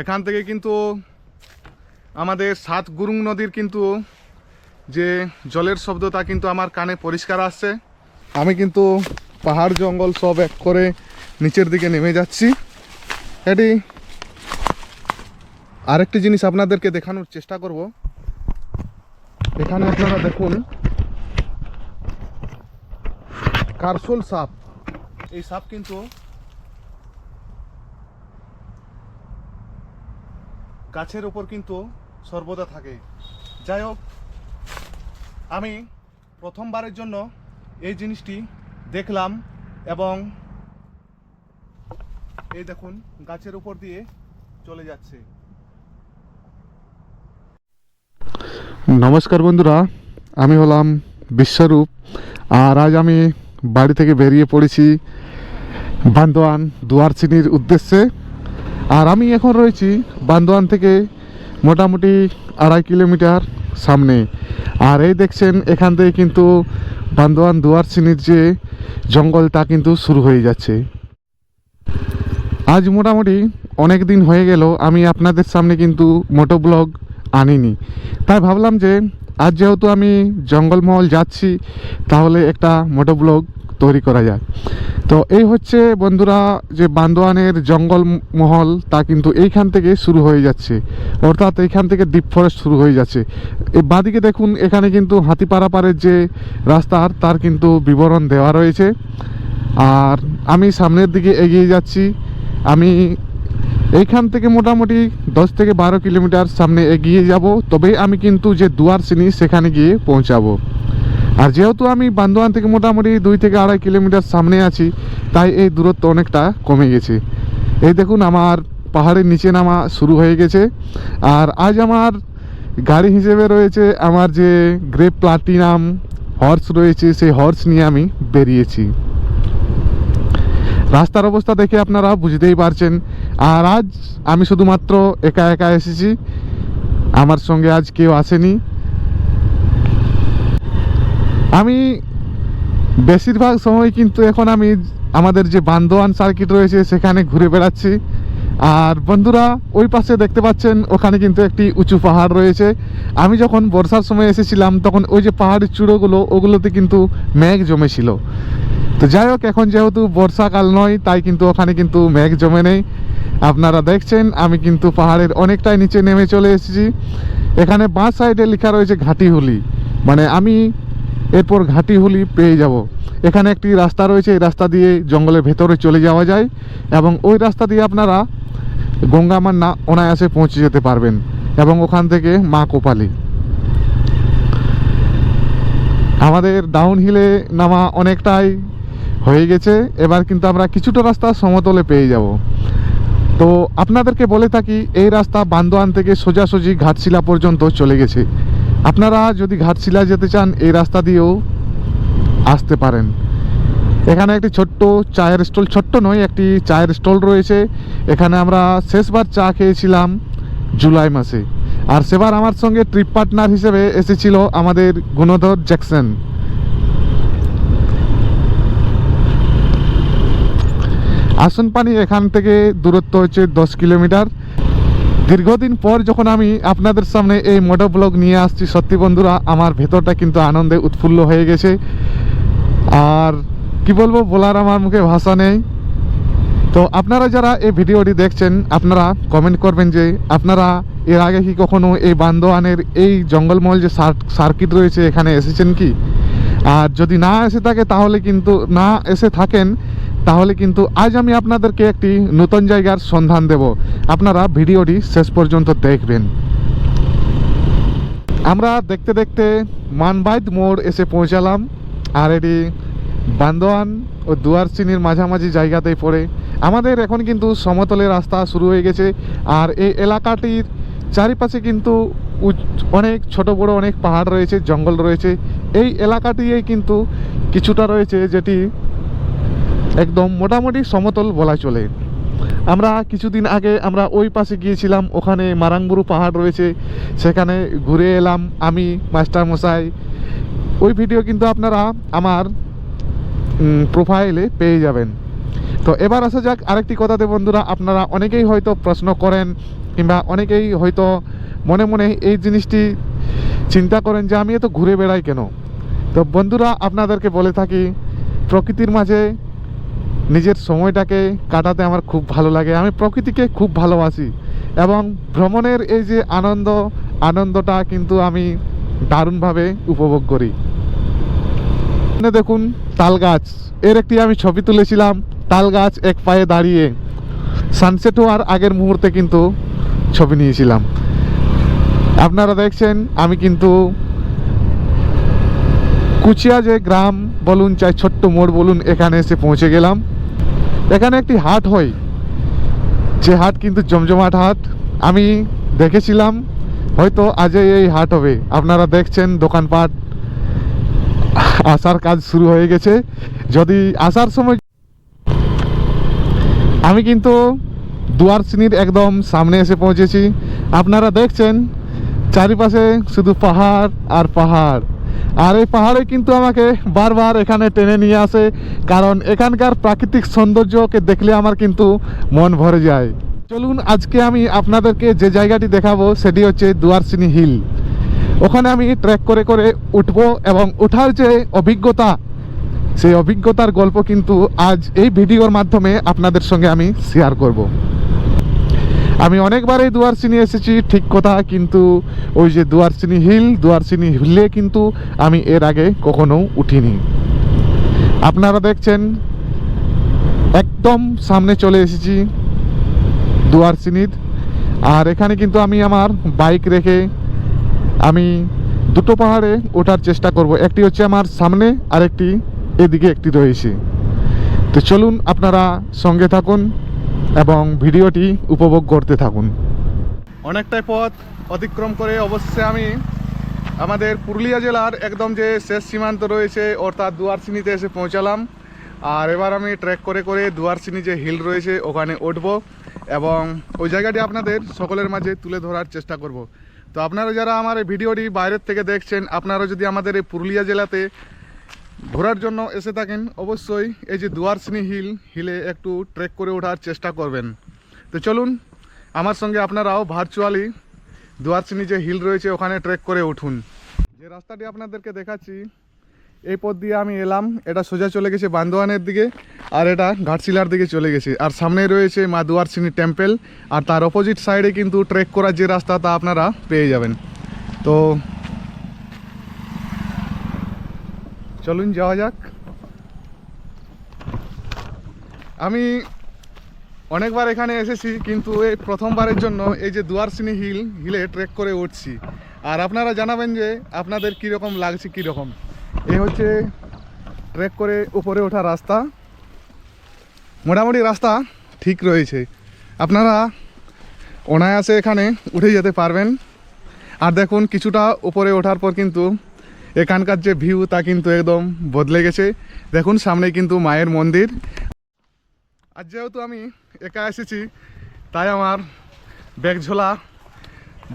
এখান থেকে কিন্তু আমাদের সাত গুরুং নদীর কিন্তু যে জলের শব্দ তা কিন্তু আমার কানে পরিষ্কার আসছে। আমি কিন্তু পাহাড় জঙ্গল সব এক করে নিচের দিকে নেমে যাচ্ছি। এটি আরেকটি জিনিস আপনাদেরকে দেখানোর চেষ্টা করব। এখানে আপনারা দেখুন, কারসোল সাপ। এই সাপ কিন্তু গাছের উপর কিন্তু সর্বদা থাকে। যাই হোক, আমি প্রথমবারের জন্য এই জিনিসটি দেখলাম এবং এই দেখুন, গাছের উপর দিয়ে চলে যাচ্ছে। নমস্কার বন্ধুরা, আমি হলাম বিশ্বরূপ, আর আজ আমি বাড়ি থেকে বেরিয়ে পড়েছি বান্দোয়ান দুয়ারচিনির উদ্দেশ্যে। আর আমি এখন রয়েছি বান্দোয়ান থেকে মোটামুটি আড়াই কিলোমিটার সামনে। আর এই দেখছেন, এখান থেকে কিন্তু বান্দোয়ান দুয়ারচিনির যে জঙ্গল তা কিন্তু শুরু হয়ে যাচ্ছে। আজ মোটামুটি অনেক দিন হয়ে গেল, আমি আপনাদের সামনে কিন্তু মোটো ব্লগ আনিনি। তাই ভাবলাম যে, আজ যেহেতু আমি জঙ্গলমহল যাচ্ছি, তাহলে একটা মোটো ব্লগ তৈরি করা যায়। তো এই হচ্ছে বন্ধুরা যে বান্দোয়ানের জঙ্গল মহল, তা কিন্তু এইখান থেকে শুরু হয়ে যাচ্ছে। অর্থাৎ এইখান থেকে ডিপ ফরেস্ট শুরু হয়ে যাচ্ছে। এই বাদিকে দেখুন, এখানে কিন্তু হাতিপাড়া পাড়ের যে রাস্তার তার কিন্তু বিবরণ দেওয়া রয়েছে। আর আমি সামনের দিকে এগিয়ে যাচ্ছি। আমি এইখান থেকে মোটামুটি দশ থেকে বারো কিলোমিটার সামনে এগিয়ে যাব। তবে আমি কিন্তু যে দুয়ার চিনি সেখানে গিয়ে পৌঁছাবো। আর যেহেতু আমি বান্দোয়ান থেকে মোটামুটি দুই থেকে আড়াই কিলোমিটার সামনে আছি, তাই এই দূরত্ব অনেকটা কমে গেছে। এই দেখুন, আমার পাহাড়ের নিচে নামা শুরু হয়ে গেছে। আর আজ আমার গাড়ি হিসেবে রয়েছে আমার যে গ্রেপ প্লাটিনাম হর্স রয়েছে, সেই হর্স নিয়ে আমি বেরিয়েছি। রাস্তার অবস্থা দেখে আপনারা বুঝতেই পারছেন। আর আজ আমি শুধুমাত্র একা একা এসেছি। আমার সঙ্গে আজ কেউ আসেনি। আমি বেশিরভাগ সময় কিন্তু এখন আমি আমাদের যে বান্দোয়ান সার্কিট রয়েছে সেখানে ঘুরে বেড়াচ্ছি। আর বন্ধুরা, ওই পাশে দেখতে পাচ্ছেন, ওখানে কিন্তু একটি উঁচু পাহাড় রয়েছে। আমি যখন বর্ষার সময় এসেছিলাম, তখন ওই যে পাহাড়ের চূড়োগুলো, ওগুলোতে কিন্তু মেঘ জমেছিল। তো যাই হোক, এখন যেহেতু বর্ষাকাল নয়, তাই কিন্তু ওখানে কিন্তু মেঘ জমে নেই। আপনারা দেখছেন, আমি কিন্তু পাহাড়ের অনেকটাই নিচে নেমে চলে এসেছি। এখানে বাঁ সাইডে লেখা রয়েছে ঘাটিহুলি। মানে আমি এরপর ঘাটিহুলি পেয়ে যাব। এখানে একটি রাস্তা রয়েছে, এই রাস্তা দিয়ে জঙ্গলের ভেতরে চলে যাওয়া যায় এবং ওই রাস্তা দিয়ে আপনারা গঙ্গামার না অনায়াসে পৌঁছে যেতে পারবেন এবং ওখান থেকে মা কোপালি। আমাদের ডাউন হিলে নামা অনেকটাই হয়ে গেছে, এবার কিন্তু আমরা কিছুটা রাস্তা সমতলে পেয়ে যাব। তো আপনাদেরকে বলে থাকি, এই রাস্তা বান্দোয়ান থেকে সোজাসুজি ঘাটশিলা পর্যন্ত চলে গেছে। আপনারা যদি ঘাটশিলা যেতে চান, এই রাস্তা দিয়েও আসতে পারেন। এখানে একটি ছোট্ট চায়ের স্টল, ছোট্ট নয়, একটি চায়ের স্টল রয়েছে। এখানে আমরা শেষবার চা খেয়েছিলাম জুলাই মাসে। আর সেবার আমার সঙ্গে ট্রিপ পার্টনার হিসেবে এসেছিল আমাদের গুণধর জ্যাকসন। আসনপানি এখান থেকে দূরত্ব হচ্ছে দশ কিলোমিটার। দীর্ঘদিন পর যখন আমি আপনাদের সামনে এই মোটো ব্লগ নিয়ে আসছি, সত্যি বন্ধুরা, আমার ভেতরটা কিন্তু আনন্দে উৎফুল্ল হয়ে গেছে। আর কি বলব, বলার আমার মুখে ভাষা নেই। তো আপনারা যারা এই ভিডিওটি দেখছেন, আপনারা কমেন্ট করবেন যে, আপনারা এর আগে কি কখনো এই বান্দোয়ানের এই জঙ্গলমহল যে সার্কিট রয়েছে, এখানে এসেছেন কি? আর যদি না এসে থাকে, তাহলে কিন্তু না এসে থাকেন। তাহলে কিন্তু আজ আমি আপনাদেরকে একটি নতুন জায়গার সন্ধান দেব। আপনারা ভিডিওটি শেষ পর্যন্ত দেখবেন। আমরা দেখতে দেখতে মানবাইদ মোড় এসে পৌঁছালাম। আর এটি বান্দোয়ান ও দুয়ারচিনির মাঝামাঝি জায়গাতেই পড়ে। আমাদের এখন কিন্তু সমতলের রাস্তা শুরু হয়ে গেছে। আর এই এলাকাটির চারিপাশে কিন্তু অনেক ছোট, বড় অনেক পাহাড় রয়েছে, জঙ্গল রয়েছে। এই এলাকাটিই কিন্তু কিছুটা রয়েছে যেটি একদম মোটামুটি সমতল বলা চলে। আমরা কিছুদিন আগে আমরা ওই পাশে গিয়েছিলাম, ওখানে মারাংবুরু পাহাড় রয়েছে, সেখানে ঘুরে এলাম আমি, মাস্টার মশাই। ওই ভিডিও কিন্তু আপনারা আমার প্রোফাইলে পেয়ে যাবেন। তো এবার আসা যাক, আরেকটি কথাতে বন্ধুরা, আপনারা অনেকেই হয়তো প্রশ্ন করেন, কিংবা অনেকেই হয়তো মনে মনে এই জিনিসটি চিন্তা করেন যে আমি এত ঘুরে বেড়াই কেন? তো বন্ধুরা, আপনাদেরকে বলে থাকি, প্রকৃতির মাঝে নিজের সময়টাকে কাটাতে আমার খুব ভালো লাগে। আমি প্রকৃতিকে খুব ভালোবাসি এবং ভ্রমণের এই যে আনন্দ, আনন্দটা কিন্তু আমি দারুণভাবে উপভোগ করি। দেখুন তাল গাছ। এর একটি আমি ছবি তুলেছিলাম, তাল গাছ এক পায়ে দাঁড়িয়ে। সানসেট হওয়ার আগের মুহূর্তে কিন্তু ছবি নিয়েছিলাম। আপনারা দেখছেন, আমি কিন্তু কুচিয়া যে গ্রাম বলুন, চাই ছোট্ট মোড় বলুন, এখানে এসে পৌঁছে গেলাম। এখানে একটি হাট হয়। যে হাট কিন্তু জমজমাট হাট। আমি দেখেছিলাম, হয়তো আজই এই হাট হবে। আপনারা দেখছেন দোকানপাট। আসার কাজ শুরু হয়ে গেছে। যদি আসার সময় আমি কিন্তু দুয়ার শ্রেণির একদম সামনে এসে পৌঁছেছি। আপনারা দেখছেন, চারিপাশে শুধু পাহাড় আর পাহাড়। আর এই পাহাড়ে কিন্তু আমাকে বারবার এখানে টেনে নিয়ে আসে, কারণ এখানকার প্রাকৃতিক সৌন্দর্যকে দেখলে আমার কিন্তু মন ভরে যায়। চলুন, আজকে আমি আপনাদেরকে যে জায়গাটি দেখাবো, সেটি হচ্ছে দুয়ারসিনি হিল। ওখানে আমি ট্রেক করে করে উঠবো এবং ওঠার যে অভিজ্ঞতা, সেই অভিজ্ঞতার গল্প কিন্তু আজ এই ভিডিওর মাধ্যমে আপনাদের সঙ্গে আমি শেয়ার করব। আমি অনেকবার এই দুয়ারচিনি এসেছি, ঠিক কথা, কিন্তু ওই যে দুয়ারচিনি হিল দুয়ারচিনি হিলে কিন্তু আমি এর আগে কখনো উঠিনি। আপনারা দেখছেন, একদম সামনে চলে এসেছি দুয়ারচিনির আর এখানে কিন্তু আমি আমার বাইক রেখে আমি দুটো পাহাড়ে ওঠার চেষ্টা করব। একটি হচ্ছে আমার সামনে আর একটি এদিকে একটি রয়েছে। তো চলুন আপনারা সঙ্গে থাকুন। এবং ভিডিওটি উপভোগ করতে থাকুন। অনেকটাই পথ অতিক্রম করে অবশ্যই আমি আমাদের পুরুলিয়া জেলার একদম যে শেষ সীমান্ত রয়েছে, অর্থাৎ দুয়ারচিনিতে এসে পৌঁছালাম। আর এবার আমি ট্রেক করে করে দুয়ারচিনি যে হিল রয়েছে, ওখানে উঠব এবং ওই জায়গাটি আপনাদের সকলের মাঝে তুলে ধরার চেষ্টা করব। তো আপনারা যারা আমার এই ভিডিওটি বাইরের থেকে দেখছেন, আপনারা যদি আমাদের এই পুরুলিয়া জেলাতে ঘোরার জন্য এসে থাকেন, অবশ্যই এই যে দুয়ারসিনি হিল, হিলে একটু ট্রেক করে ওঠার চেষ্টা করবেন। তো চলুন, আমার সঙ্গে আপনারাও ভার্চুয়ালি দুয়ারসিনি যে হিল রয়েছে ওখানে ট্রেক করে উঠুন। যে রাস্তাটি আপনাদেরকে দেখাচ্ছি, এই পথ দিয়ে আমি এলাম, এটা সোজা চলে গেছে বান্দোয়ানের দিকে আর এটা ঘাটশিলার দিকে চলে গেছে। আর সামনে রয়েছে মা দুয়ারসিনি টেম্পল আর তার অপোজিট সাইডে কিন্তু ট্রেক করার যে রাস্তা তা আপনারা পেয়ে যাবেন। তো চলুন, যাওয়া যাক। আমি অনেকবার এখানে এসেছি, কিন্তু এই প্রথমবারের জন্য এই যে দুয়ারসিনি হিল, হিলে ট্রেক করে উঠছি। আর আপনারা জানাবেন যে আপনাদের কীরকম লাগছে, কীরকম। এই হচ্ছে ট্রেক করে উপরে ওঠা রাস্তা। মোটামুটি রাস্তা ঠিক রয়েছে। আপনারা অনায়াসে এখানে উঠে যেতে পারবেন। আর দেখুন, কিছুটা উপরে ওঠার পর কিন্তু এখানকার যে ভিউ তা কিন্তু একদম বদলে গেছে। দেখুন, সামনে কিন্তু মায়ের মন্দির। আর যেহেতু আমি একা এসেছি, তাই আমার ব্যাগ ঝোলা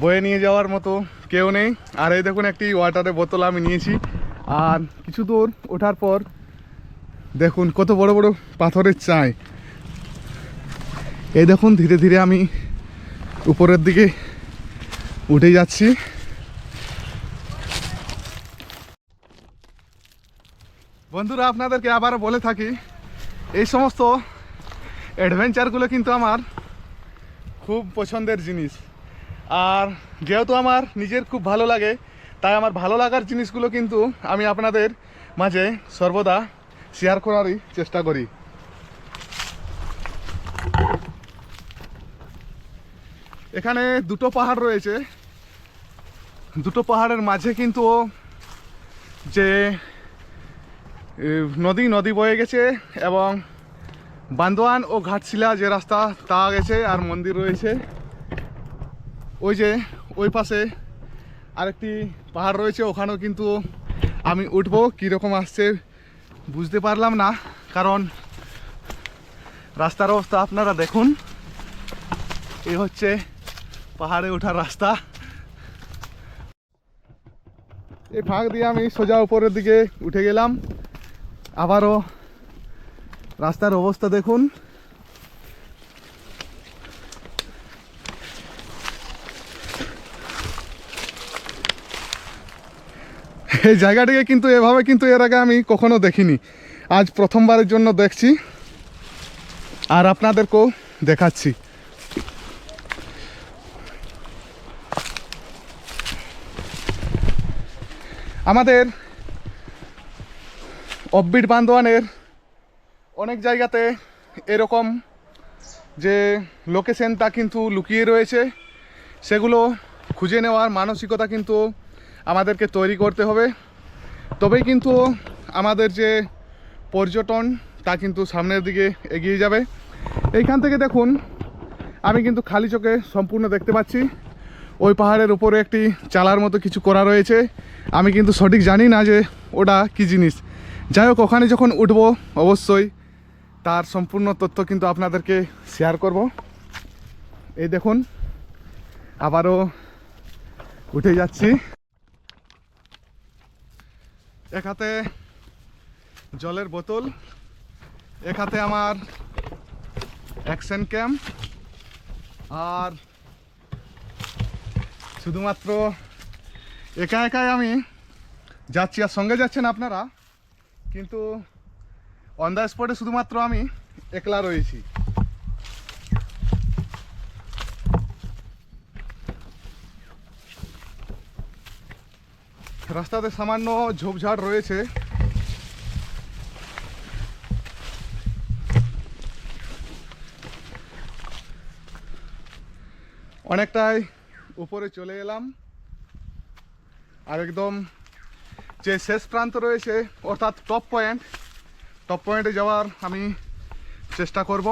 বয়ে নিয়ে যাওয়ার মতো কেউ নেই। আর এই দেখুন, একটি ওয়াটারের বোতল আমি নিয়েছি। আর কিছু দূর ওঠার পর দেখুন, কত বড় বড় পাথরের চাই এই দেখুন, ধীরে ধীরে আমি উপরের দিকে উঠে যাচ্ছি। বন্ধুরা, আপনাদেরকে আবার বলে থাকি, এই সমস্ত অ্যাডভেঞ্চারগুলো কিন্তু আমার খুব পছন্দের জিনিস। আর যেহেতু আমার নিজের খুব ভালো লাগে, তাই আমার ভালো লাগার জিনিসগুলো কিন্তু আমি আপনাদের মাঝে সর্বদা শেয়ার করারই চেষ্টা করি। এখানে দুটো পাহাড় রয়েছে। দুটো পাহাড়ের মাঝে কিন্তু যে নদী নদী বয়ে গেছে এবং বান্দোয়ান ও ঘাটশিলা যে রাস্তা, তা গেছে আর মন্দির রয়েছে। ওই যে, ওই পাশে আরেকটি পাহাড় রয়েছে, ওখানেও কিন্তু আমি উঠবো। কীরকম আসছে বুঝতে পারলাম না, কারণ রাস্তার অবস্থা আপনারা দেখুন। এ হচ্ছে পাহাড়ে ওঠার রাস্তা। এই ফাঁক দিয়ে আমি সোজা উপরের দিকে উঠে গেলাম। আবারও রাস্তার অবস্থা দেখুন। এই জায়গাটিকে কিন্তু এভাবে কিন্তু এর আগে আমি কখনো দেখিনি। আজ প্রথমবারের জন্য দেখছি। আর আপনাদেরকেও দেখাচ্ছি। আমাদের অব্বিট বান্দোয়ানের অনেক জায়গাতে এরকম যে লোকেশন তা কিন্তু লুকিয়ে রয়েছে, সেগুলো খুঁজে নেওয়ার মানসিকতা কিন্তু আমাদেরকে তৈরি করতে হবে। তবেই কিন্তু আমাদের যে পর্যটন, তা কিন্তু সামনের দিকে এগিয়ে যাবে। এইখান থেকে দেখুন, আমি কিন্তু খালি চোখে সম্পূর্ণ দেখতে পাচ্ছি। ওই পাহাড়ের উপরে একটি চালার মতো কিছু করা রয়েছে। আমি কিন্তু সঠিক জানি না যে ওটা কি জিনিস। যাই হোক ওখানে যখন উঠবো, অবশ্যই তার সম্পূর্ণ তথ্য কিন্তু আপনাদেরকে শেয়ার করব। এই দেখুন, আবারও উঠে যাচ্ছি। এক হাতে জলের বোতল, এক হাতে আমার অ্যাকশন ক্যাম্প আর শুধুমাত্র একা একাই আমি যাচ্ছি। আর সঙ্গে যাচ্ছেন আপনারা? কিন্তু অন দ্য স্পটে শুধুমাত্র আমি একলা রয়েছি। রাস্তাতে সামান্য ঝোপঝাড় রয়েছে। অনেকটাই উপরে চলে এলাম। আর একদম যে শেষ প্রান্ত রয়েছে, অর্থাৎ টপ পয়েন্ট টপ পয়েন্টে যাওয়ার আমি চেষ্টা করব।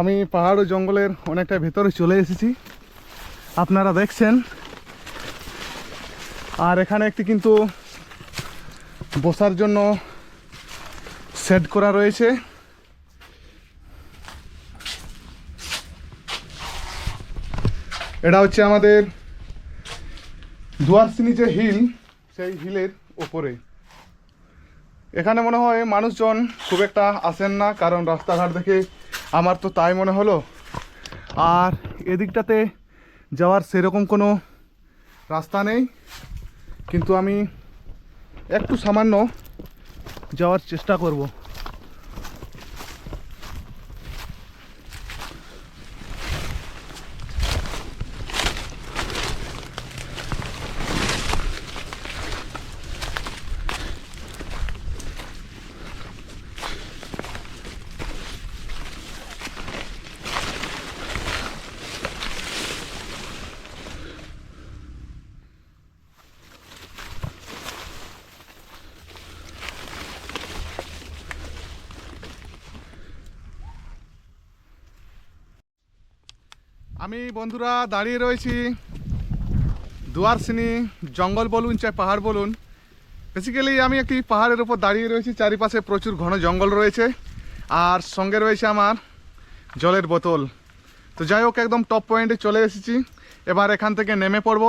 আমি পাহাড় ও জঙ্গলের অনেকটা ভেতরে চলে এসেছি। আপনারা দেখছেন। আর এখানে একটি কিন্তু বসার জন্য সেট করা রয়েছে। এটা হচ্ছে আমাদের দুয়ারসিনি যে হিল, সেই হিলের ওপরে এখানে মনে হয় মানুষজন খুব একটা আসেন না, কারণ রাস্তাঘাট দেখে আমার তো তাই মনে হলো। আর এদিকটাতে যাওয়ার সেরকম কোনো রাস্তা নেই, কিন্তু আমি একটু সামান্য যাওয়ার চেষ্টা করব। আমি বন্ধুরা দাঁড়িয়ে রয়েছি দুয়ারসিনি জঙ্গল বলুন চাই পাহাড় বলুন। বেসিক্যালি আমি একটি পাহাড়ের উপর দাঁড়িয়ে রয়েছি, চারিপাশে প্রচুর ঘন জঙ্গল রয়েছে, আর সঙ্গে রয়েছে আমার জলের বোতল। তো যাই হোক, একদম টপ পয়েন্টে চলে এসেছি। এবার এখান থেকে নেমে পড়ব।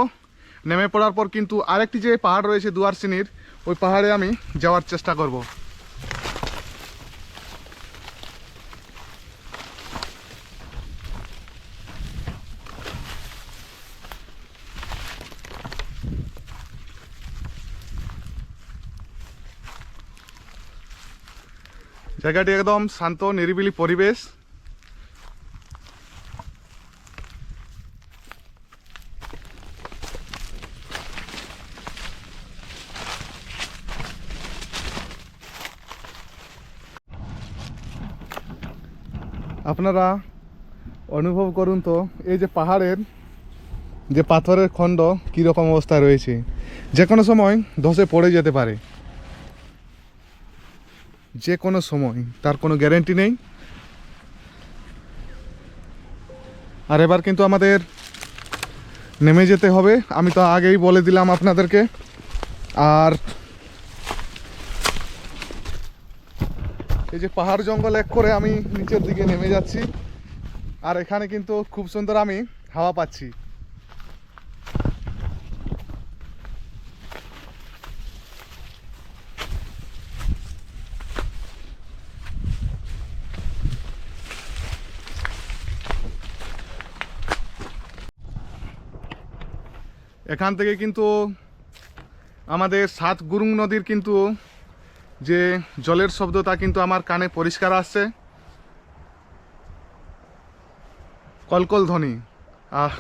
নেমে পড়ার পর কিন্তু আরেকটি যে পাহাড় রয়েছে দুয়ারসিনির ওই পাহাড়ে আমি যাওয়ার চেষ্টা করব। জায়গাটি একদম শান্ত, নিরিবিলি পরিবেশ। আপনারা অনুভব করুন তো, এই যে পাহাড়ের যে পাথরের খণ্ড, কীরকম অবস্থা রয়েছে। যে কোনো সময় ধসে পড়ে যেতে পারে। যে কোনো সময়, তার কোনো গ্যারেন্টি নেই। আর এবার কিন্তু আমাদের নেমে যেতে হবে। আমি তো আগেই বলে দিলাম আপনাদেরকে। আর এই যে পাহাড় জঙ্গল এক করে আমি নিচের দিকে নেমে যাচ্ছি। আর এখানে কিন্তু খুব সুন্দর আমি হাওয়া পাচ্ছি। এখান থেকে কিন্তু আমাদের সাত গুরুং নদীর কিন্তু যে জলের শব্দ তা কিন্তু আমার কানে পরিষ্কার আসছে। কলকল ধ্বনি। আর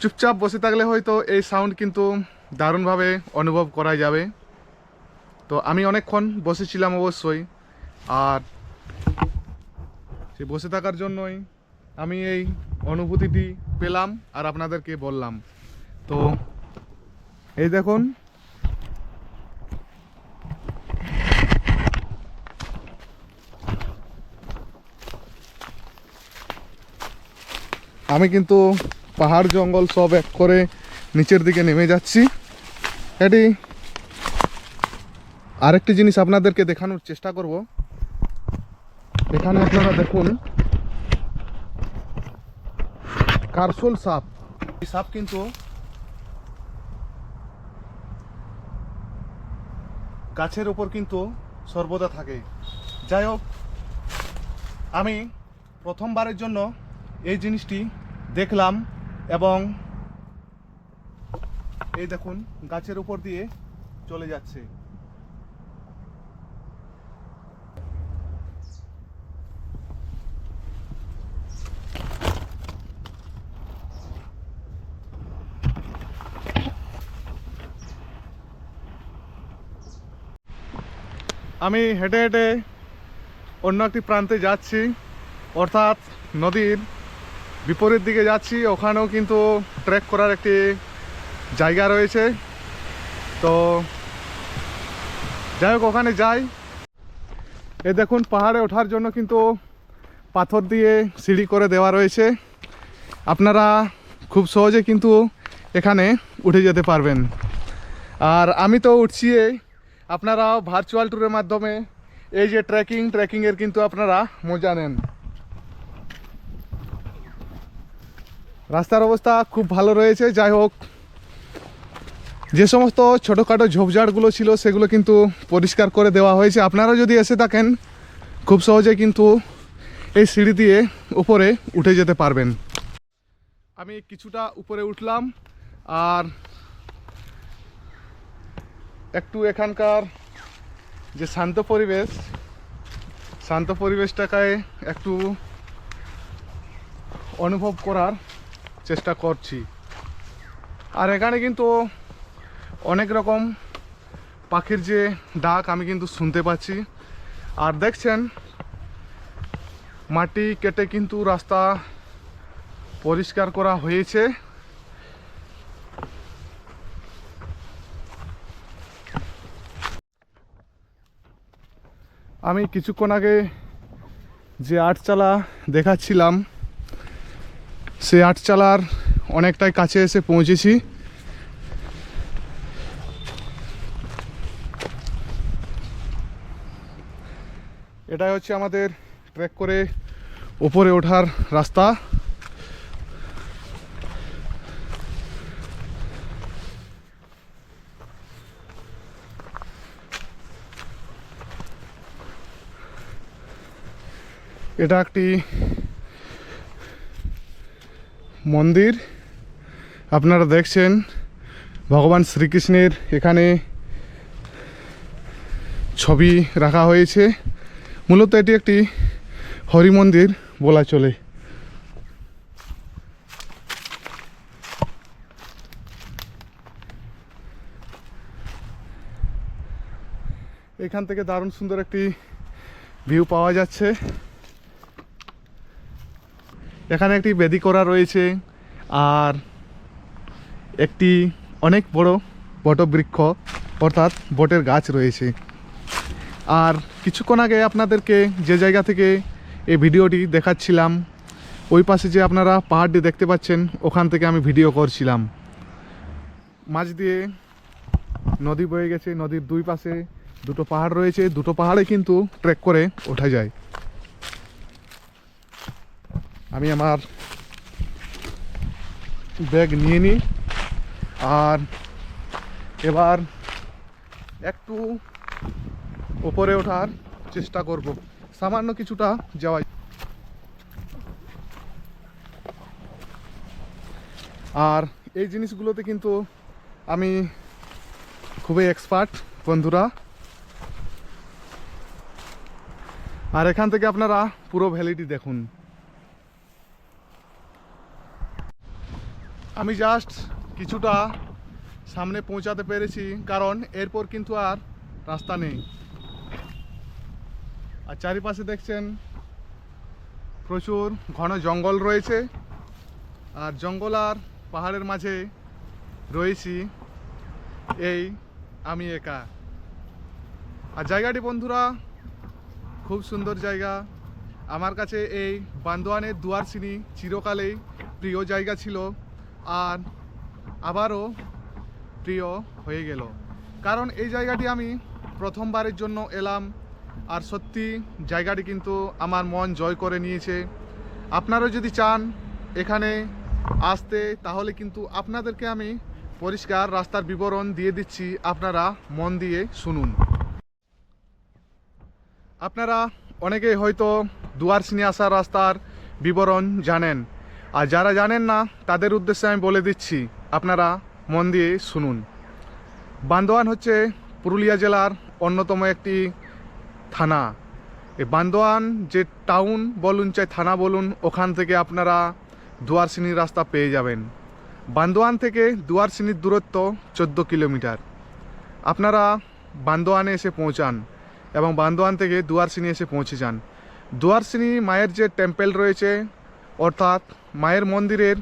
চুপচাপ বসে থাকলে হয়তো এই সাউন্ড কিন্তু দারুণভাবে অনুভব করা যাবে। তো আমি অনেকক্ষণ বসেছিলাম অবশ্যই। আর সে বসে থাকার জন্যই আমি এই অনুভূতিটি পেলাম আর আপনাদেরকে বললাম। তো এই দেখুন। আমি কিন্তু পাহাড় জঙ্গল সব এক করে নিচের দিকে নেমে যাচ্ছি। এটি আরেকটি জিনিস আপনাদেরকে দেখানোর চেষ্টা করব। এখানে আপনারা দেখুন কারসোল সাপ। এই সাপ কিন্তু গাছের ওপর কিন্তু সর্বদা থাকে। যাই হোক, আমি প্রথমবারের জন্য এই জিনিসটি দেখলাম এবং এই দেখুন, গাছের উপর দিয়ে চলে যাচ্ছে। আমি হেঁটে হেঁটে অন্য একটি প্রান্তে যাচ্ছি। অর্থাৎ নদীর বিপরীত দিকে যাচ্ছি। ওখানেও কিন্তু ট্রেক করার একটি জায়গা রয়েছে। তো যাই হোক, ওখানে যাই। এ দেখুন, পাহাড়ে ওঠার জন্য কিন্তু পাথর দিয়ে সিঁড়ি করে দেওয়া রয়েছে। আপনারা খুব সহজে কিন্তু এখানে উঠে যেতে পারবেন। আর আমি তো উঠছি এই, আপনারাও ভার্চুয়াল ট্যুরের মাধ্যমে এই যে ট্রেকিং ট্রেকিংয়ের কিন্তু আপনারা মজা নেন। রাস্তার অবস্থা খুব ভালো রয়েছে যাই হোক। যে সমস্ত ছোটোখাটো ঝোপঝাড়গুলো ছিল সেগুলো কিন্তু পরিষ্কার করে দেওয়া হয়েছে। আপনারা যদি এসে থাকেন খুব সহজে কিন্তু এই সিঁড়ি দিয়ে উপরে উঠে যেতে পারবেন। আমি কিছুটা উপরে উঠলাম আর একটু এখানকার যে শান্ত পরিবেশ, শান্ত পরিবেশটাকে একটু অনুভব করার চেষ্টা করছি। আর এখানে কিন্তু অনেক রকম পাখির যে ডাক আমি কিন্তু শুনতে পাচ্ছি। আর দেখছেন, মাটি কেটে কিন্তু রাস্তা পরিষ্কার করা হয়েছে। আমি কিছুক্ষণ আগে যে আটচালা দেখাচ্ছিলাম, সেই আটচালার অনেকটাই কাছে এসে পৌঁছেছি। এটাই হচ্ছে আমাদের ট্রেক করে ওপরে ওঠার রাস্তা। এটা একটি মন্দির। আপনারা দেখছেন ভগবান শ্রীকৃষ্ণের এখানে ছবি রাখা হয়েছে। মূলত এটি একটি হরি মন্দির বলা চলে। এখান থেকে দারুণ সুন্দর একটি ভিউ পাওয়া যাচ্ছে। এখানে একটি বেদি করা রয়েছে আর একটি অনেক বড় বটবৃক্ষ, অর্থাৎ বটের গাছ রয়েছে। আর কিছুক্ষণ আগে আপনাদেরকে যে জায়গা থেকে এই ভিডিওটি দেখাচ্ছিলাম, ওই পাশে যে আপনারা পাহাড়টি দেখতে পাচ্ছেন, ওখান থেকে আমি ভিডিও করছিলাম। মাঝ দিয়ে নদী বয়ে গেছে, নদীর দুই পাশে দুটো পাহাড় রয়েছে, দুটো পাহাড়ে কিন্তু ট্রেক করে ওঠা যায়। আমি আমার ব্যাগ নিয়ে নিই। আর এবার একটু ওপরে ওঠার চেষ্টা করব। সামান্য কিছুটা যাওয়া আর এই জিনিসগুলোতে কিন্তু আমি খুবই এক্সপার্ট বন্ধুরা। আর এখান থেকে আপনারা পুরো ভ্যালিটি দেখুন। আমি জাস্ট কিছুটা সামনে পৌঁছাতে পেরেছি, কারণ এরপর কিন্তু আর রাস্তা নেই। আর চারিপাশে দেখছেন প্রচুর ঘন জঙ্গল রয়েছে, আর জঙ্গল আর পাহাড়ের মাঝে রয়েছি এই আমি একা। আর জায়গাটি বন্ধুরা, খুব সুন্দর জায়গা। আমার কাছে এই বান্দোয়ানের দুয়ারসিনি চিরকালেই প্রিয় জায়গা ছিল। আর আবারও প্রিয় হয়ে গেল। কারণ এই জায়গাটি আমি প্রথমবারের জন্য এলাম আর সত্যি জায়গাটি কিন্তু আমার মন জয় করে নিয়েছে। আপনারা যদি চান এখানে আসতে, তাহলে কিন্তু আপনাদেরকে আমি পরিষ্কার রাস্তার বিবরণ দিয়ে দিচ্ছি। আপনারা মন দিয়ে শুনুন। আপনারা অনেকেই হয়তো দুয়ারসিনি আসার রাস্তার বিবরণ জানেন। আর যারা জানেন না, তাদের উদ্দেশ্যে আমি বলে দিচ্ছি, আপনারা মন দিয়ে শুনুন। বান্দোয়ান হচ্ছে পুরুলিয়া জেলার অন্যতম একটি থানা। এই বান্দোয়ান যে টাউন বলুন চাই থানা বলুন, ওখান থেকে আপনারা দুয়ারসিনির রাস্তা পেয়ে যাবেন। বান্দোয়ান থেকে দুয়ারসিনির দূরত্ব চোদ্দ কিলোমিটার। আপনারা বান্দোয়ানে এসে পৌঁছান এবং বান্দোয়ান থেকে দুয়ারসিনি এসে পৌঁছে যান। দুয়ারসিনি মায়ের যে টেম্পেল রয়েছে অর্থাৎ মায়ের মন্দিরের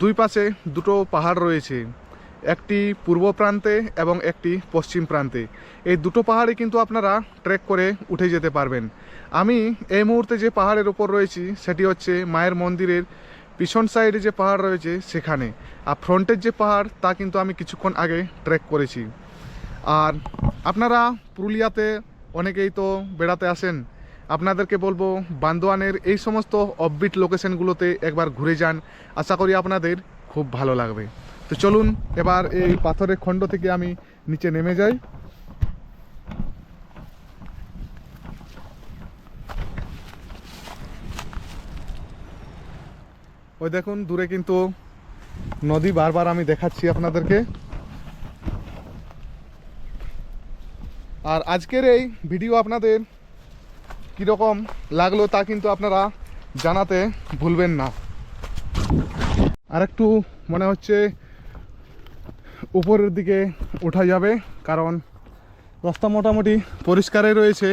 দুই পাশে দুটো পাহাড় রয়েছে, একটি পূর্ব প্রান্তে এবং একটি পশ্চিম প্রান্তে। এই দুটো পাহাড়ে কিন্তু আপনারা ট্রেক করে উঠে যেতে পারবেন। আমি এই মুহূর্তে যে পাহাড়ের ওপর রয়েছি, সেটি হচ্ছে মায়ের মন্দিরের পিছন সাইডে যে পাহাড় রয়েছে, সেখানে। আর ফ্রন্টের যে পাহাড়, তা কিন্তু আমি কিছুক্ষণ আগে ট্রেক করেছি। আর আপনারা পুরুলিয়াতে অনেকেই তো বেড়াতে আসেন আপনাদেরকে বলব, বান্দোয়ানের এই সমস্ত অফবিট লোকেশনগুলোতে একবার ঘুরে যান। আশা করি আপনাদের খুব ভালো লাগবে। তো চলুন, এবার এই পাথরের খণ্ড থেকে আমি নিচে নেমে যাই। ওই দেখুন, দূরে কিন্তু নদী বারবার আমি দেখাচ্ছি আপনাদেরকে। আর আজকের এই ভিডিও আপনাদের কীরকম লাগল তা কিন্তু আপনারা জানাতে ভুলবেন না। আর একটু মনে হচ্ছে উপরের দিকে ওঠা যাবে, কারণ রাস্তা মোটামুটি পরিষ্কারই রয়েছে।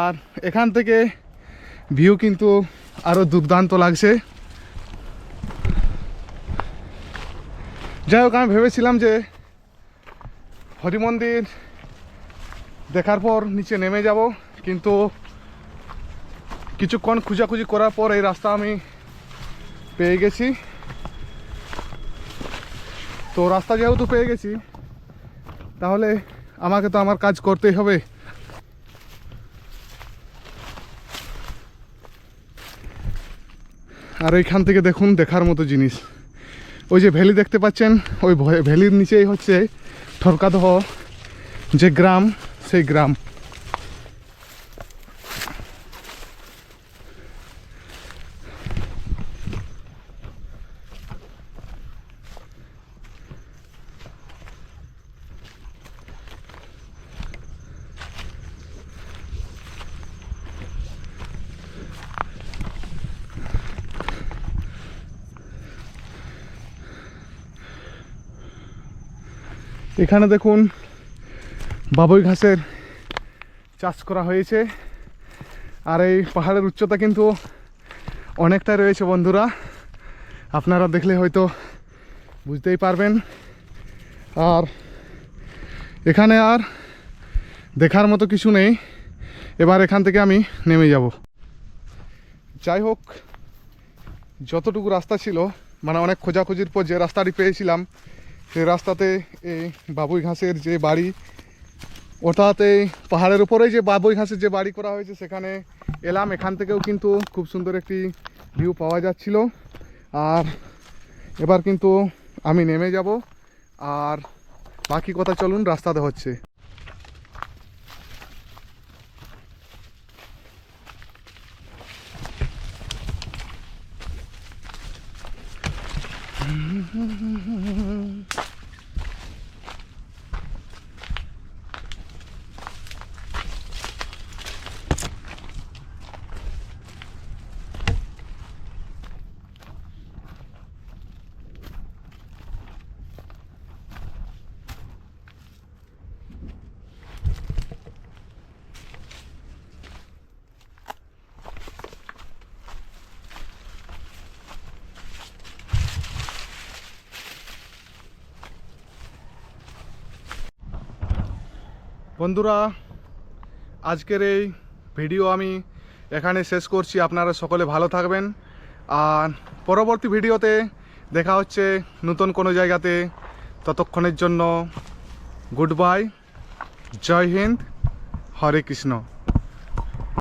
আর এখান থেকে ভিউ কিন্তু আরও দুর্দান্ত লাগছে। যাই হোক, আমি ভেবেছিলাম যে হরি মন্দির দেখার পর নিচে নেমে যাব, কিন্তু কিছুক্ষণ খুঁজাখুঁজি করার পর এই রাস্তা আমি পেয়ে গেছি। তো রাস্তা যেহেতু পেয়ে গেছি, তাহলে আমাকে তো আমার কাজ করতেই হবে। আর এইখান থেকে দেখুন, দেখার মতো জিনিস। ওই যে ভ্যালি দেখতে পাচ্ছেন, ওই ভয়- ভ্যালির নিচেই হচ্ছে ঠরকাদহ যে গ্রাম, সেই গ্রাম। এখানে দেখুন বাবুই ঘাসের চাষ করা হয়েছে। আর এই পাহাড়ের উচ্চতা কিন্তু অনেকটাই রয়েছে বন্ধুরা। আপনারা দেখলে হয়তো বুঝতেই পারবেন। আর এখানে আর দেখার মতো কিছু নেই। এবার এখান থেকে আমি নেমে যাব। যাই হোক, যতটুকু রাস্তা ছিল মানে অনেক খোঁজাখুঁজির পর যে রাস্তাটি পেয়েছিলাম সেই রাস্তাতে এই বাবুই ঘাসের যে বাড়ি, অর্থাৎ এই পাহাড়ের উপরেই যে বাবুই ঘাসের যে বাড়ি করা হয়েছে, সেখানে এলাম। এখান থেকেও কিন্তু খুব সুন্দর একটি ভিউ পাওয়া যাচ্ছিল। আর এবার কিন্তু আমি নেমে যাব। আর বাকি কথা চলুন, রাস্তাতে হচ্ছে। mm-hmm. বন্ধুরা, আজকের এই ভিডিও আমি এখানে শেষ করছি। আপনারা সকলে ভালো থাকবেন। আর পরবর্তী ভিডিওতে দেখা হচ্ছে নতুন কোনো জায়গাতে। ততক্ষণের জন্য গুড বাই, জয় হিন্দ, হরে কৃষ্ণ।